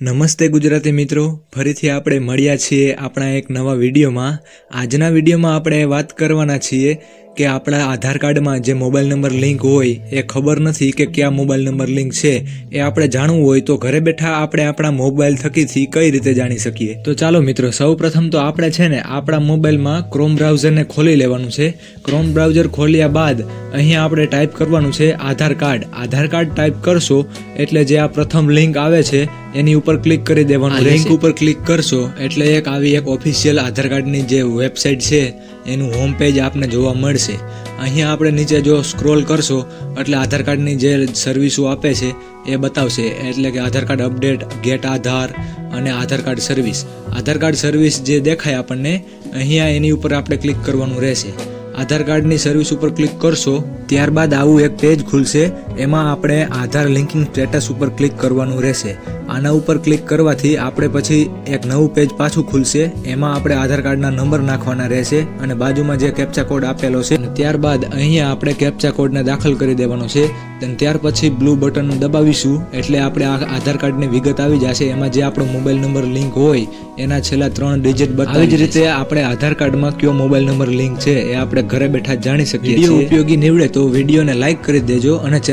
નમસ્તે ગુજરાતી મિત્રો. ફરીથી આપણે મળ્યા છીએ આપણા એક નવા વિડીયોમાં. આજના વિડીયોમાં આપણે વાત કરવાના છીએ કે આપણા આધાર કાર્ડમાં જે મોબાઈલ નંબર લિંક હોય એ ખબર નથી કે કયા મોબાઈલ નંબર લિંક છે એ આપણે જાણવું હોય તો ઘરે બેઠા આપણે આપણા મોબાઈલ થકીથી કઈ રીતે જાણી શકીએ? તો ચાલો મિત્રો સૌ પ્રથમ તો આપણે છે ને આપણા મોબાઈલમાં ક્રોમ બ્રાઉઝરને ખોલી લેવાનું છે. ક્રોમ બ્રાઉઝર ખોલ્યા બાદ અહીંયા આપણે ટાઈપ કરવાનું છે Aadhaar card. Aadhaar card type કરશો એટલે જે આ પ્રથમ લિંક આવે છે એની ઉપર ક્લિક કરી દેવાનું લિંક ઉપર ક્લિક કરશો એટલે એક આવી એક ઓફિશિયલ આધાર કાર્ડની જે વેબસાઇટ છે એનું હોમ પેજ આપને જોવા મળશે. અહીંયા આપણે નીચે જો સ્ક્રોલ કરશો, એટલે આધાર કાર્ડની જે સર્વિસો આપે છે, એ બતાવશે. એટલે કે Aadhaar card update get Aadhaar અને Aadhaar card service Aadhaar card service જે દેખાય આપણને, અહીંયા એની ઉપર આપણે ક્લિક કરવાનું રહેશે. આધાર કાર્ડની સર્વિસ ઉપર ક્લિક કરશો, ત્યારબાદ આવું એક પેજ ખુલશે એમાં આપણે આધાર લિંકિંગ સ્ટેટસ ઉપર ક્લિક કરવાનું રહેશે. આના ઉપર ક્લિક કરવાથી આપણે પછી એક નવું પેજ પાછું ખુલશે. એમાં આપણે આધાર કાર્ડના નંબર નાખવાના રહેશે અને બાજુમાં જે કેપ્ચા કોડ આપેલો છે ત્યારબાદ અહીંયા આપણે કેપ્ચા કોડને દાખલ કરી દેવાનો છે. અને ત્યાર પછી બ્લુ બટન દબાવીશું એટલે આપણે આ આધાર કાર્ડની વિગત આવી જશે. એમાં જે આપણો મોબાઈલ નંબર લિંક હોય એના છેલ્લા ત્રણ ડિજિટ બતાવી આવી જ રીતે આપણે આધાર કાર્ડમાં કયો મોબાઈલ નંબર લિંક છે એ આપણે ઘરે બેઠા જાણી શકીએ ઉપયોગી નીવડે તો વિડીયોને લાઈક કરી દેજો અને